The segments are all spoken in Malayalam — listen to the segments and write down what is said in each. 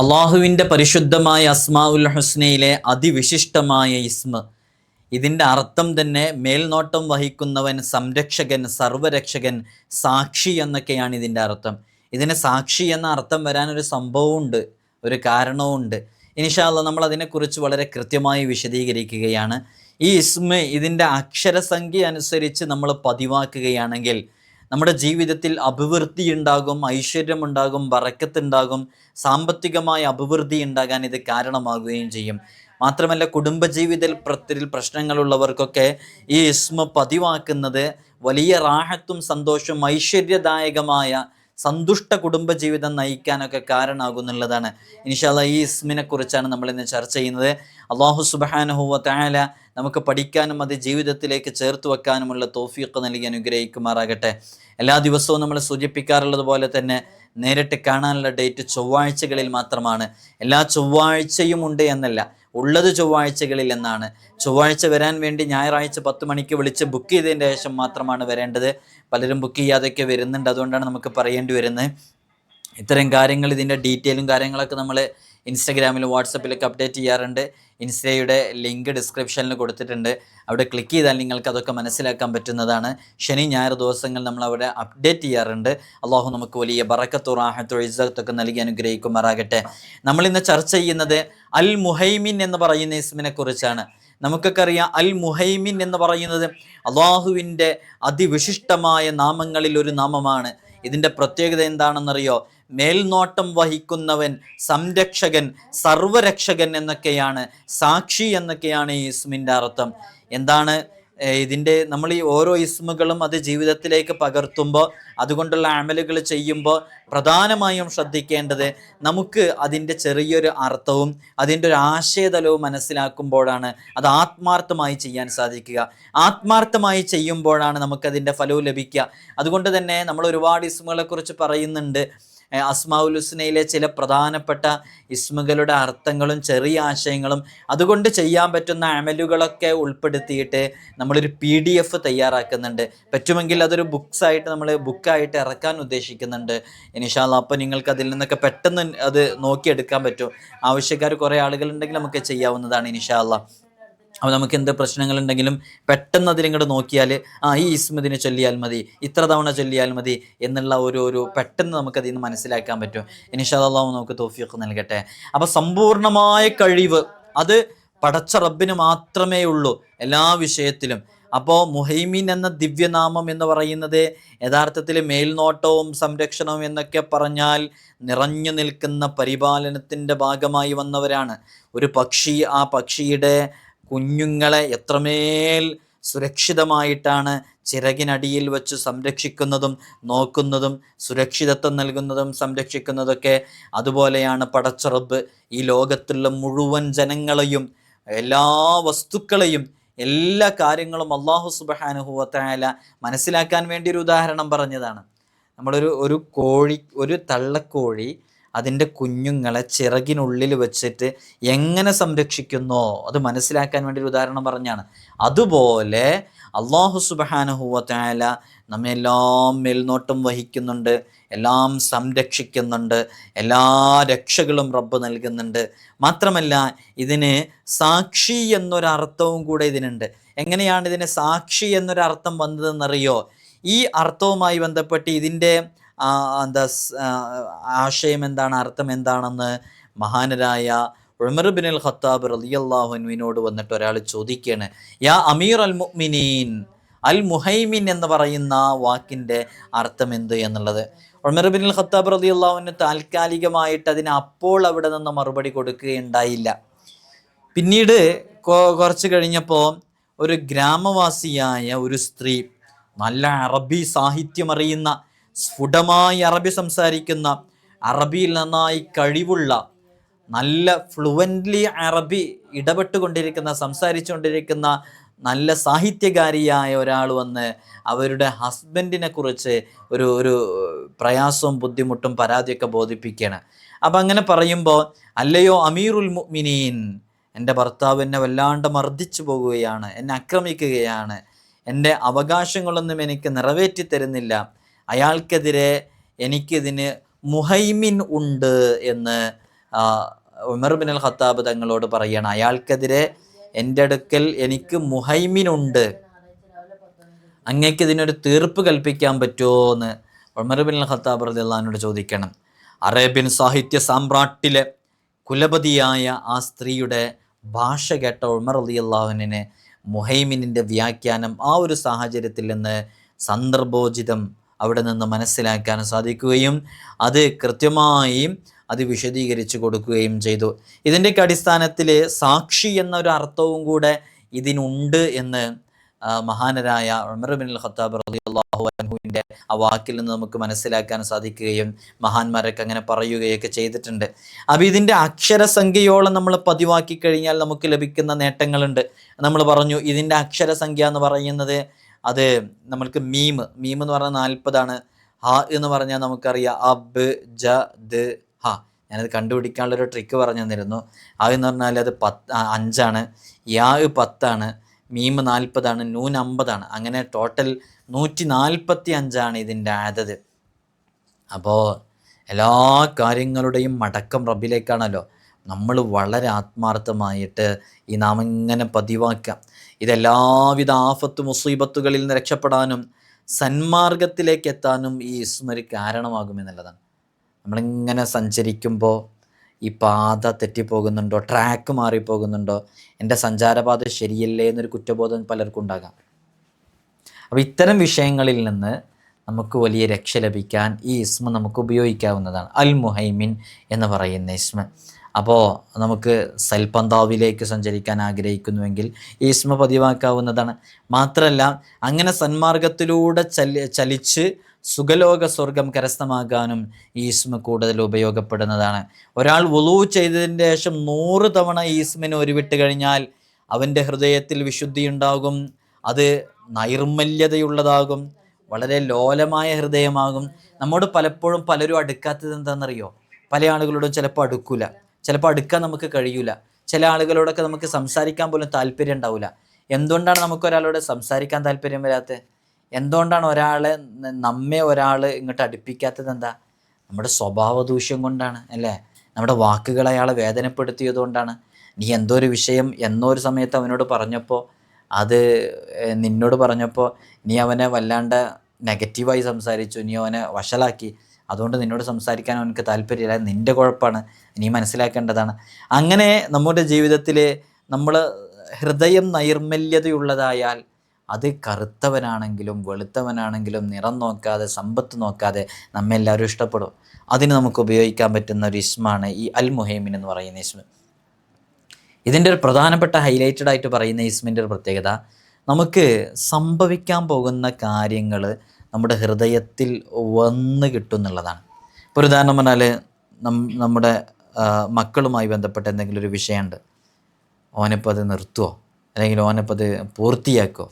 അള്ളാഹുവിന്റെ പരിശുദ്ധമായ അസ്മാഉൽ ഹുസ്നയിലെ അതിവിശിഷ്ടമായ ഇസ്മ. ഇതിന്റെ അർത്ഥം തന്നെ മേൽനോട്ടം വഹിക്കുന്നവൻ സംരക്ഷകൻ സർവരക്ഷകൻ സാക്ഷി എന്നൊക്കെയാണ് ഇതിന്റെ അർത്ഥം. ഇതിന് സാക്ഷി എന്ന അർത്ഥം വരാനൊരു സംഭവമുണ്ട് ഒരു കാരണവുമുണ്ട്. ഇനിഷാല്ല നമ്മൾ അതിനെക്കുറിച്ച് വളരെ കൃത്യമായി വിശദീകരിക്കുകയാണ്. ഈ ഇസ്മ ഇതിന്റെ അക്ഷരസംഖ്യ അനുസരിച്ച് നമ്മൾ പതിവാക്കുകയാണെങ്കിൽ നമ്മുടെ ജീവിതത്തിൽ അഭിവൃദ്ധി ഉണ്ടാകും ഐശ്വര്യമുണ്ടാകും വറക്കത്തുണ്ടാകും സാമ്പത്തികമായ അഭിവൃദ്ധി ഉണ്ടാകാൻ ഇത് കാരണമാകുകയും ചെയ്യും. മാത്രമല്ല കുടുംബജീവിതത്തിൽ പ്രശ്നങ്ങളുള്ളവർക്കൊക്കെ ഈ ഇസ്മ പതിവാക്കുന്നത് വലിയ റാഹത്തും സന്തോഷവും ഐശ്വര്യദായകമായ സന്തുഷ്ട കുടുംബജീവിതം നയിക്കാനൊക്കെ കാരണമാകുന്നുള്ളതാണ് ഇൻഷാല്ല ഈ ഇസ്മിനെ കുറിച്ചാണ് നമ്മൾ ഇന്ന് ചർച്ച ചെയ്യുന്നത്. അള്ളാഹു സുബാനഹുവ തായാല നമുക്ക് പഠിക്കാനും അത് ജീവിതത്തിലേക്ക് ചേർത്ത് വെക്കാനുമുള്ള തോഫീക്ക് നൽകി അനുഗ്രഹിക്കുമാറാകട്ടെ. എല്ലാ ദിവസവും നമ്മൾ സൂചിപ്പിക്കാറുള്ളത് പോലെ തന്നെ നേരിട്ട് കാണാനുള്ള ഡേറ്റ് ചൊവ്വാഴ്ചകളിൽ മാത്രമാണ്. എല്ലാ ചൊവ്വാഴ്ചയും ഉണ്ട് എന്നല്ല ഉള്ളത് ചൊവ്വാഴ്ചകളിൽ എന്നാണ്. ചൊവ്വാഴ്ച വരാൻ വേണ്ടി ഞായറാഴ്ച പത്ത് മണിക്ക് വിളിച്ച് ബുക്ക് ചെയ്തതിന്റെ ശേഷം മാത്രമാണ് വരേണ്ടത്. പലരും ബുക്ക് ചെയ്യാതെയൊക്കെ വരുന്നുണ്ട്. അതുകൊണ്ടാണ് നമുക്ക് പറയേണ്ടി വരുന്നത്. ഇത്തരം കാര്യങ്ങൾ ഇതിന്റെ ഡീറ്റെയിലും കാര്യങ്ങളൊക്കെ നമ്മൾ ഇൻസ്റ്റാഗ്രാമിലും വാട്സപ്പിലൊക്കെ അപ്ഡേറ്റ് ചെയ്യാറുണ്ട്. ഇൻസ്റ്റയുടെ ലിങ്ക് ഡിസ്ക്രിപ്ഷനിൽ കൊടുത്തിട്ടുണ്ട്. അവിടെ ക്ലിക്ക് ചെയ്താൽ നിങ്ങൾക്ക് അതൊക്കെ മനസ്സിലാക്കാൻ പറ്റുന്നതാണ്. ശനി ഞായർ ദിവസങ്ങൾ നമ്മൾ അവിടെ അപ്ഡേറ്റ് ചെയ്യാറുണ്ട്. അള്ളാഹു നമുക്ക് വലിയ ബറക്കത്തോ റാഹത്തോ ഇസ്സത്തൊക്കെ നൽകി അനുഗ്രഹിക്കുമാറാകട്ടെ. നമ്മൾ ഇന്ന് ചർച്ച ചെയ്യുന്നത് അൽ മുഹൈമിൻ എന്ന് പറയുന്ന ഇസ്മിനെ കുറിച്ചാണ്. നമുക്കൊക്കെ അറിയാം അൽ മുഹൈമിൻ എന്ന് പറയുന്നത് അള്ളാഹുവിന്റെ അതിവിശിഷ്ടമായ നാമങ്ങളിൽ ഒരു നാമമാണ്. ഇതിന്റെ പ്രത്യേകത എന്താണെന്നറിയോ? മേൽനോട്ടം വഹിക്കുന്നവൻ സംരക്ഷകൻ സർവരക്ഷകൻ എന്നൊക്കെയാണ് സാക്ഷി എന്നൊക്കെയാണ് ഈ ഇസ്മിന്റെ അർത്ഥം. എന്താണ് ഇതിന്റെ നമ്മൾ ഈ ഓരോ ഇസ്മുകളും അത് ജീവിതത്തിലേക്ക് പകർത്തുമ്പോൾ അതുകൊണ്ടുള്ള അമലുകൾ ചെയ്യുമ്പോൾ പ്രധാനമായും ശ്രദ്ധിക്കേണ്ടത് നമുക്ക് അതിന്റെ ചെറിയൊരു അർത്ഥവും അതിന്റെ ഒരു ആശയതലവും മനസ്സിലാക്കുമ്പോഴാണ് അത് ആത്മാർത്ഥമായി ചെയ്യാൻ സാധിക്കുക. ആത്മാർത്ഥമായി ചെയ്യുമ്പോഴാണ് നമുക്കതിന്റെ ഫലവും ലഭിക്കുക. അതുകൊണ്ട് തന്നെ നമ്മൾ ഒരുപാട് ഇസ്മുകളെക്കുറിച്ച് പറയുന്നുണ്ട്. ഹുസ്നയിലെ ചില പ്രധാനപ്പെട്ട ഇസ്മുകളുടെ അർത്ഥങ്ങളും ചെറിയ ആശയങ്ങളും അതുകൊണ്ട് ചെയ്യാൻ പറ്റുന്ന അമലുകളൊക്കെ ഉൾപ്പെടുത്തിയിട്ട് നമ്മളൊരു പി ഡി എഫ് തയ്യാറാക്കുന്നുണ്ട്. പറ്റുമെങ്കിൽ അതൊരു ബുക്സ് ആയിട്ട് നമ്മൾ ബുക്കായിട്ട് ഇറക്കാൻ ഉദ്ദേശിക്കുന്നുണ്ട്. ഇനിഷാല്ല അപ്പോൾ നിങ്ങൾക്ക് അതിൽ നിന്നൊക്കെ പെട്ടെന്ന് അത് നോക്കിയെടുക്കാൻ പറ്റും. ആവശ്യക്കാർ കുറേ ആളുകളുണ്ടെങ്കിൽ നമുക്ക് ചെയ്യാവുന്നതാണ് ഇനിഷാല്ല അപ്പോൾ നമുക്ക് എന്ത് പ്രശ്നങ്ങളുണ്ടെങ്കിലും പെട്ടെന്ന് അതിലിങ്ങോട്ട് നോക്കിയാൽ ആ ഈ ഇസ്മതിനെ ചൊല്ലിയാൽ മതി ഇത്ര തവണ ചൊല്ലിയാൽ മതി എന്നുള്ള ഒരു ഒരു പെട്ടെന്ന് നമുക്കതിൽ നിന്ന് മനസ്സിലാക്കാൻ പറ്റും. ഇനിഷാല്ലാഹു നമുക്ക് തോഫിയൊക്കെ നൽകട്ടെ. അപ്പോൾ സമ്പൂർണമായ കഴിവ് അത് പടച്ച റബ്ബിന് മാത്രമേ ഉള്ളൂ എല്ലാ വിഷയത്തിലും. അപ്പോൾ മുഹൈമീൻ എന്ന ദിവ്യനാമം എന്ന് പറയുന്നത് യഥാർത്ഥത്തിൽ മേൽനോട്ടവും സംരക്ഷണവും എന്നൊക്കെ പറഞ്ഞാൽ നിറഞ്ഞു നിൽക്കുന്ന പരിപാലനത്തിന്റെ ഭാഗമായി വന്നവരാണ്. ഒരു പക്ഷി ആ പക്ഷിയുടെ കുഞ്ഞുങ്ങളെ എത്രമേൽ സുരക്ഷിതമായിട്ടാണ് ചിറകിനടിയിൽ വച്ച് സംരക്ഷിക്കുന്നതും നോക്കുന്നതും സുരക്ഷിതത്വം നൽകുന്നതും സംരക്ഷിക്കുന്നതൊക്കെ അതുപോലെയാണ് പടച്ചുറബ് ഈ ലോകത്തുള്ള മുഴുവൻ ജനങ്ങളെയും എല്ലാ വസ്തുക്കളെയും എല്ലാ കാര്യങ്ങളും അള്ളാഹു സുബഹാനുഹുവത്തായാല മനസ്സിലാക്കാൻ വേണ്ടി ഒരു ഉദാഹരണം പറഞ്ഞതാണ്. നമ്മളൊരു ഒരു കോഴി ഒരു തള്ളക്കോഴി അതിന്റെ കുഞ്ഞുങ്ങളെ ചിറകിനുള്ളിൽ വെച്ചിട്ട് എങ്ങനെ സംരക്ഷിക്കുന്നോ? അത് മനസ്സിലാക്കാൻ വേണ്ടി ഒരു ഉദാഹരണം പറഞ്ഞാണ്. അതുപോലെ അള്ളാഹു സുബഹാനുഹൂവത്തായാല നമ്മെ എല്ലാം മേൽനോട്ടം വഹിക്കുന്നുണ്ട് എല്ലാം സംരക്ഷിക്കുന്നുണ്ട് എല്ലാ രക്ഷകളും റബ്ബ് നൽകുന്നുണ്ട്. മാത്രമല്ല ഇതിന് സാക്ഷി എന്നൊരർത്ഥവും കൂടെ ഇതിനുണ്ട്. എങ്ങനെയാണ് ഇതിന് സാക്ഷി എന്നൊരർത്ഥം വന്നതെന്നറിയോ? ഈ അർത്ഥവുമായി ബന്ധപ്പെട്ട് ഇതിന്റെ എന്താ ആശയം എന്താണ്? അർത്ഥം എന്താണെന്ന് മഹാനരായ ഉമർ ബിൻ അൽ ഖത്താബ് റളിയല്ലാഹുവിനോട് വന്നിട്ട് ഒരാൾ ചോദിക്കുകയാണ് യാ അമീർ അൽ മുഅ്മിനീൻ അൽ മുഹൈമിൻ എന്ന് പറയുന്ന വാക്കിന്റെ അർത്ഥം എന്ത് എന്നുള്ളത്? ഉമർ ബിൻ അൽ ഖത്താബ് റലിയല്ലാഹുവിന് താൽക്കാലികമായിട്ട് അതിന് അപ്പോൾ അവിടെ നിന്ന് മറുപടി കൊടുക്കുകയുണ്ടായില്ല. പിന്നീട് കുറച്ച് കഴിഞ്ഞപ്പോൾ ഒരു ഗ്രാമവാസിയായ ഒരു സ്ത്രീ നല്ല അറബി സാഹിത്യം അറിയുന്ന സ്ഫുടമായി അറബി സംസാരിക്കുന്ന അറബിയിൽ നന്നായി കഴിവുള്ള നല്ല ഫ്ലുവന്റ്ലി അറബി ഇടപെട്ടുകൊണ്ടിരിക്കുന്ന സംസാരിച്ചുകൊണ്ടിരിക്കുന്ന നല്ല സാഹിത്യകാരിയായ ഒരാൾ വന്ന് അവരുടെ ഹസ്ബൻഡിനെ കുറിച്ച് ഒരു ഒരു പ്രയാസവും ബുദ്ധിമുട്ടും പരാതിയൊക്കെ ബോധിപ്പിക്കുകയാണ്. അപ്പം അങ്ങനെ പറയുമ്പോൾ അല്ലയോ അമീറുൽ മുഅ്മിനീൻ എന്റെ ഭർത്താവ് എന്നെ വല്ലാണ്ട് മർദ്ദിച്ചു പോകുകയാണ് എന്നെ ആക്രമിക്കുകയാണ് എന്റെ അവകാശങ്ങളൊന്നും എനിക്ക് നിറവേറ്റി തരുന്നില്ല അയാൾക്കെതിരെ എനിക്കിതിന് മുഹൈമിൻ ഉണ്ട് എന്ന് ഉമർ ബിൻ അൽ ഖത്താബ് തങ്ങളോട് പറയാണ്. അയാൾക്കെതിരെ എന്റെ അടുക്കൽ എനിക്ക് മുഹൈമിനുണ്ട് അങ്ങേക്ക് ഇതിനൊരു തീർപ്പ് കൽപ്പിക്കാൻ പറ്റുമോ എന്ന് ഉമർ ബിൻ അൽ ഖത്താബ് റദിള്ളഹാനോട് ചോദിക്കണം. അറേബ്യൻ സാഹിത്യ സാമ്രാട്ടിലെ കുലപതിയായ ആ സ്ത്രീയുടെ ഭാഷ കേട്ട ഉമർ അലി അള്ളാഹുനെ മുഹൈമിനിന്റെ വ്യാഖ്യാനം ആ ഒരു സാഹചര്യത്തിൽ നിന്ന് സന്ദർഭോചിതം അവിടെ നിന്ന് മനസ്സിലാക്കാൻ സാധിക്കുകയും അത് കൃത്യമായി അത് വിശദീകരിച്ചു കൊടുക്കുകയും ചെയ്തു. ഇതിന്റെയൊക്കെ അടിസ്ഥാനത്തിൽ സാക്ഷി എന്നൊരു അർത്ഥവും കൂടെ ഇതിനുണ്ട് എന്ന് മഹാനരായ ഉമർ ബിൻ അൽ ഖത്താബ് റളിയല്ലാഹു അൻഹുവിന്റെ ആ വാക്കിൽ നിന്ന് നമുക്ക് മനസ്സിലാക്കാൻ സാധിക്കുകയും മഹാന്മാരൊക്കെ അങ്ങനെ പറയുകയൊക്കെ ചെയ്തിട്ടുണ്ട്. അപ്പോൾ ഇതിന്റെ അക്ഷരസംഖ്യയോളം നമ്മൾ പതിവാക്കി കഴിഞ്ഞാൽ നമുക്ക് ലഭിക്കുന്ന നേട്ടങ്ങളുണ്ട്. നമ്മൾ പറഞ്ഞു ഇതിന്റെ അക്ഷരസംഖ്യ എന്ന് പറയുന്നത് അത് നമ്മൾക്ക് മീം മീം എന്ന് പറഞ്ഞാൽ നാൽപ്പതാണ്. ഹ എന്ന് പറഞ്ഞാൽ നമുക്കറിയാം അബ് ജ ദ് ഹ. ഞാനത് കണ്ടുപിടിക്കാനുള്ളൊരു ട്രിക്ക് പറഞ്ഞു തന്നിരുന്നു. ആ എന്ന് പറഞ്ഞാൽ അത് പത്ത് അഞ്ചാണ്. യാ പത്താണ്. മീം നാൽപ്പതാണ്. നൂൻ അമ്പതാണ്. അങ്ങനെ ടോട്ടൽ നൂറ്റി നാൽപ്പത്തി അഞ്ചാണ് ഇതിന്റെ ആദത്. അപ്പോൾ എല്ലാ കാര്യങ്ങളുടെയും മടക്കം റബ്ബിലേക്കാണല്ലോ. നമ്മൾ വളരെ ആത്മാർത്ഥമായിട്ട് ഈ നാം ഇങ്ങനെ പതിവാക്കാം ഇതെല്ലാവിധ ആഫത്ത് മുസീബത്തുകളിൽ നിന്ന് രക്ഷപ്പെടാനും സന്മാർഗത്തിലേക്ക് എത്താനും ഈ ഇസ്മ ഒരു കാരണമാകുമെന്നുള്ളതാണ് നമ്മളിങ്ങനെ സഞ്ചരിക്കുമ്പോൾ ഈ പാത തെറ്റിപ്പോകുന്നുണ്ടോ? ട്രാക്ക് മാറിപ്പോകുന്നുണ്ടോ? എന്റെ സഞ്ചാരപാത ശരിയല്ലേ എന്നൊരു കുറ്റബോധം പലർക്കും ഉണ്ടാകാം. അപ്പോൾ ഇത്തരം വിഷയങ്ങളിൽ നിന്ന് നമുക്ക് വലിയ രക്ഷ ലഭിക്കാൻ ഈ ഇസ്മ നമുക്ക് ഉപയോഗിക്കാവുന്നതാണ്. അൽ മുഹൈമിൻ എന്ന് പറയുന്ന ഇസ്മ. അപ്പോൾ നമുക്ക് സൽപന്താവിലേക്ക് സഞ്ചരിക്കാൻ ആഗ്രഹിക്കുന്നുവെങ്കിൽ ഈസ്മ പതിവാക്കാവുന്നതാണ് മാത്രമല്ല അങ്ങനെ സന്മാർഗത്തിലൂടെ ചലി ചലിച്ച് സുഖലോക സ്വർഗം കരസ്ഥമാക്കാനും ഈസ്മ കൂടുതൽ ഉപയോഗപ്പെടുന്നതാണ്. ഒരാൾ വുളു ചെയ്തതിന് ശേഷം നൂറ് തവണ ഈസ്മിനെ ഒരുവിട്ട് കഴിഞ്ഞാൽ അവന്റെ ഹൃദയത്തിൽ വിശുദ്ധി ഉണ്ടാകും അത് നൈർമല്യതയുള്ളതാകും. വളരെ ലോലമായ ഹൃദയമാകും. നമ്മോട് പലപ്പോഴും പലരും അടുക്കാത്തത് എന്താണെന്നറിയോ? പല ആളുകളോടും ചിലപ്പോൾ അടുക്കൂല. ചിലപ്പോൾ അടുക്കാൻ നമുക്ക് കഴിയൂല. ചില ആളുകളോടൊക്കെ നമുക്ക് സംസാരിക്കാൻ പോലും താല്പര്യം ഉണ്ടാവില്ല എന്തുകൊണ്ടാണ് നമുക്ക് ഒരാളോട് സംസാരിക്കാൻ താല്പര്യം വരാത്തത് എന്തുകൊണ്ടാണ് ഒരാളെ നമ്മെ ഒരാൾ ഇങ്ങോട്ട് അടുപ്പിക്കാത്തത് എന്താ? നമ്മുടെ സ്വഭാവ ദൂഷ്യം കൊണ്ടാണ് അല്ലേ? നമ്മുടെ വാക്കുകൾ അയാളെ വേദനപ്പെടുത്തിയത് കൊണ്ടാണ്. നീ എന്തോ ഒരു വിഷയം എന്നോ ഒരു സമയത്ത് അവനോട് പറഞ്ഞപ്പോൾ അത് നിന്നോട് പറഞ്ഞപ്പോൾ നീ അവനെ വല്ലാണ്ട് നെഗറ്റീവായി സംസാരിച്ചു. നീ അവനെ വഷളാക്കി. അതുകൊണ്ട് നിന്നോട് സംസാരിക്കാൻ അവനക്ക് താല്പര്യമില്ല. നിന്റെ കുഴപ്പമാണ്. നീ മനസ്സിലാക്കേണ്ടതാണ്. അങ്ങനെ നമ്മുടെ ജീവിതത്തിൽ നമ്മൾ ഹൃദയം നൈർമല്യതയുള്ളതായാൽ അത് കറുത്തവനാണെങ്കിലും വെളുത്തവനാണെങ്കിലും നിറം നോക്കാതെ സമ്പത്ത് നോക്കാതെ നമ്മെല്ലാവരും ഇഷ്ടപ്പെടും. അതിന് നമുക്ക് ഉപയോഗിക്കാൻ പറ്റുന്ന ഒരു ഇസ്മാണ് ഈ അൽ മുഹൈമിൻ എന്ന് പറയുന്ന ഇസ്മ. ഇതിന്റെ ഒരു പ്രധാനപ്പെട്ട ഹൈലൈറ്റഡ് ആയിട്ട് പറയുന്ന ഇസ്മിന്റെ ഒരു പ്രത്യേകത നമുക്ക് സംഭവിക്കാൻ പോകുന്ന കാര്യങ്ങൾ നമ്മുടെ ഹൃദയത്തിൽ വന്ന് കിട്ടും എന്നുള്ളതാണ് ഇപ്പോൾ ഒരു ഉദാഹരണം പറഞ്ഞാൽ നമ്മുടെ മക്കളുമായി ബന്ധപ്പെട്ട എന്തെങ്കിലും ഒരു വിഷയമുണ്ട്. ഓനിപ്പോൾ അത് നിർത്തുമോ അല്ലെങ്കിൽ ഓനിപ്പോൾ അത് പൂർത്തിയാക്കുമോ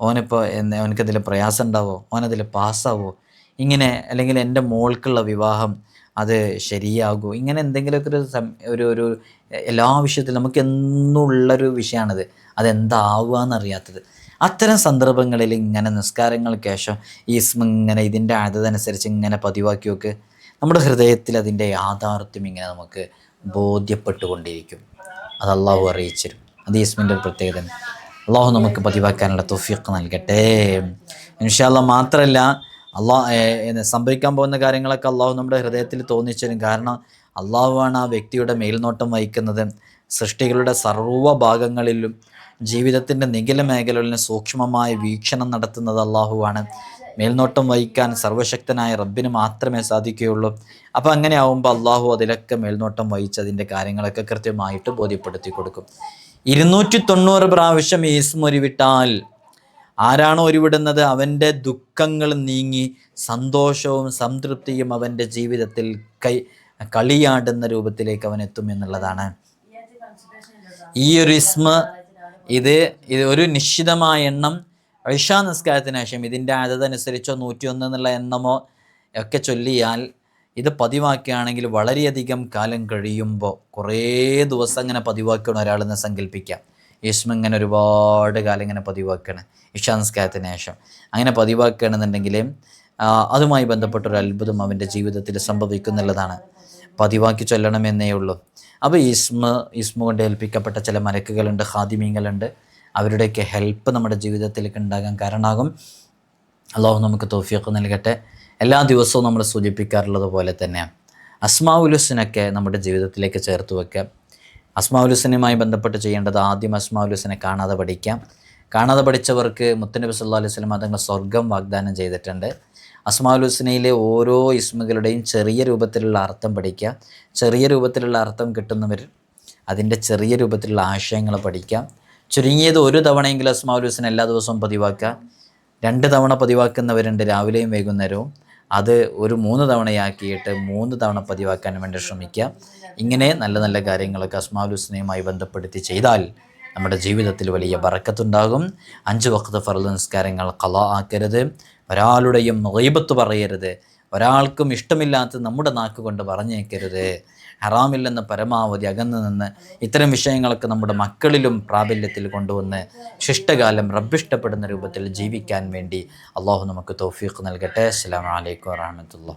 ഓനിപ്പോൾ എന്നെ ഓനക്കതിൽ പ്രയാസം ഉണ്ടാവോ ഓനതിൽ പാസ്സാവോ ഇങ്ങനെ അല്ലെങ്കിൽ എന്റെ മോൾക്കുള്ള വിവാഹം അത് ശരിയാകൂ ഇങ്ങനെ എന്തെങ്കിലുമൊക്കെ ഒരു ഒരു ഒരു എല്ലാ വിഷയത്തിലും നമുക്ക് എന്നുള്ളൊരു വിഷയമാണിത്. അതെന്താവുക എന്നറിയാത്തത് അത്തരം സന്ദർഭങ്ങളിൽ ഇങ്ങനെ നിസ്കാരങ്ങൾക്ക് ശേഷം ഈ ഇസ്മ ഇങ്ങനെ ഇതിന്റെ അതനുസരിച്ച് ഇങ്ങനെ പതിവാക്കി വെക്ക് നമ്മുടെ ഹൃദയത്തിൽ അതിന്റെ യാഥാർത്ഥ്യം ഇങ്ങനെ നമുക്ക് ബോധ്യപ്പെട്ടുകൊണ്ടിരിക്കും. അത് അള്ളാഹു അറിയിച്ചിരും. അത് ഈസ്മിന്റെ ഒരു പ്രത്യേകത അള്ളാഹു നമുക്ക് പതിവാക്കാനുള്ള തൊഫീഖ് നൽകട്ടെ. ഇൻഷാല്ല മാത്രമല്ല അള്ളാഹ് സംഭവിക്കാൻ പോകുന്ന കാര്യങ്ങളൊക്കെ അള്ളാഹു നമ്മുടെ ഹൃദയത്തിൽ തോന്നിച്ചരും കാരണം അള്ളാഹുവാണ് ആ വ്യക്തിയുടെ മേൽനോട്ടം വഹിക്കുന്നത്. സൃഷ്ടികളുടെ സർവ ഭാഗങ്ങളിലും ജീവിതത്തിന്റെ നിഖില മേഖലകളിന് സൂക്ഷ്മമായ വീക്ഷണം നടത്തുന്നത് അള്ളാഹുവാണ്. മേൽനോട്ടം വഹിക്കാൻ സർവശക്തനായ റബ്ബിന് മാത്രമേ സാധിക്കുകയുള്ളൂ. അപ്പോൾ അങ്ങനെ ആവുമ്പോൾ അള്ളാഹു അതിലൊക്കെ മേൽനോട്ടം വഹിച്ച് അതിന്റെ കാര്യങ്ങളൊക്കെ കൃത്യമായിട്ട് ബോധ്യപ്പെടുത്തി കൊടുക്കും. ഇരുന്നൂറ്റി തൊണ്ണൂറ് പ്രാവശ്യം ഈസ്മൊരുവിട്ടാൽ ആരാണോ ഒരുവിടുന്നത് അവന്റെ ദുഃഖങ്ങൾ നീങ്ങി സന്തോഷവും സംതൃപ്തിയും അവന്റെ ജീവിതത്തിൽ കൈ കളിയാടുന്ന രൂപത്തിലേക്ക് അവൻ എത്തും എന്നുള്ളതാണ്. ഈ ഒരു ഇസ്മ ഇത് ഇത് ഒരു നിശ്ചിതമായ എണ്ണം ഐഷാ നിസ്കാരത്തിന് ശേഷം ഇതിന്റെ അതനുസരിച്ചോ നൂറ്റിയൊന്ന് എന്നുള്ള എണ്ണമോ ഒക്കെ ചൊല്ലിയാൽ ഇത് പതിവാക്കുകയാണെങ്കിൽ വളരെയധികം കാലം കഴിയുമ്പോൾ കുറേ ദിവസം ഇങ്ങനെ പതിവാക്കണം ഒരാളെന്ന് സങ്കല്പിക്കാം. യേശുമ ഇങ്ങനെ ഒരുപാട് കാലം ഇങ്ങനെ പതിവാക്കണം ഇഷാ നിസ്കാരത്തിന് ശേഷം. അങ്ങനെ പതിവാക്കുകയാണെന്നുണ്ടെങ്കിൽ അതുമായി ബന്ധപ്പെട്ടൊരു അത്ഭുതം അവന്റെ ജീവിതത്തിൽ സംഭവിക്കുന്നുള്ളതാണ്. പതിവാക്കി ചൊല്ലണമെന്നേ ഉള്ളൂ. അപ്പോൾ ഇസ്മ ഇസ്മ കൊണ്ട് ഏൽപ്പിക്കപ്പെട്ട ചില മലക്കുകളുണ്ട് ഹാദിമീങ്ങളുണ്ട് അവരുടെയൊക്കെ ഹെൽപ്പ് നമ്മുടെ ജീവിതത്തിലേക്ക് ഉണ്ടാകാൻ കാരണമാകും. അള്ളാഹു നമുക്ക് തോഫിയൊക്കെ നൽകട്ടെ. എല്ലാ ദിവസവും നമ്മൾ സൂചിപ്പിക്കാറുള്ളത് പോലെ തന്നെ അസ്മാവുലുസിനൊക്കെ നമ്മുടെ ജീവിതത്തിലേക്ക് ചേർത്ത് വെക്കാം. അസ്മാവുലുസിനുമായി ബന്ധപ്പെട്ട് ചെയ്യേണ്ടത് ആദ്യം അസ്മാവുലുസിനെ കാണാതെ പഠിക്കാം. കാണാതെ പഠിച്ചവർക്ക് മുത്തനബി സല്ലാ അലൈഹി സ്വലം അതങ്ങൾ സ്വർഗം വാഗ്ദാനം ചെയ്തിട്ടുണ്ട്. അസ്മാവുലുസിനയിലെ ഓരോ ഇസ്മുകളുടെയും ചെറിയ രൂപത്തിലുള്ള അർത്ഥം പഠിക്കുക. ചെറിയ രൂപത്തിലുള്ള അർത്ഥം കിട്ടുന്നവർ അതിന്റെ ചെറിയ രൂപത്തിലുള്ള ആശയങ്ങൾ പഠിക്കാം ചുരുങ്ങിയത് ഒരു തവണയെങ്കിലും അസ്മാലുസ്ന എല്ലാ ദിവസവും പതിവാക്കുക. രണ്ട് തവണ പതിവാക്കുന്നവരുണ്ട് രാവിലെയും വൈകുന്നേരവും. അത് ഒരു മൂന്ന് തവണയാക്കിയിട്ട് മൂന്ന് തവണ പതിവാക്കാൻ വേണ്ടി ശ്രമിക്കുക. ഇങ്ങനെ നല്ല നല്ല കാര്യങ്ങളൊക്കെ അസ്മാലുസ്നയുമായി ബന്ധപ്പെടുത്തി ചെയ്താൽ നമ്മുടെ ജീവിതത്തിൽ വലിയ ബറക്കത്തുണ്ടാകും. അഞ്ച് വക്ത ഫറുദ് നിസ്കാരങ്ങൾ കല ആക്കരുത്. ഒരാളുടെയും ഗൈബത്ത് പറയരുത്. ഒരാൾക്കും ഇഷ്ടമില്ലാത്ത നമ്മുടെ നാക്ക് കൊണ്ട് പറഞ്ഞേക്കരുത്. ഹറാമില്ലെന്ന് പരമാവധി അകന്നു നിന്ന് ഇത്തരം വിഷയങ്ങളൊക്കെ നമ്മുടെ മക്കളിലും പ്രാബല്യത്തിൽ കൊണ്ടുവന്ന് ശിഷ്ടകാലം റബ്ബിഷ്ടപ്പെടുന്ന രൂപത്തിൽ ജീവിക്കാൻ വേണ്ടി അള്ളാഹു നമുക്ക് തൗഫീഖ് നൽകട്ടെ. അസ്സാം വലൈക്കും വാഹമത്തുള്ള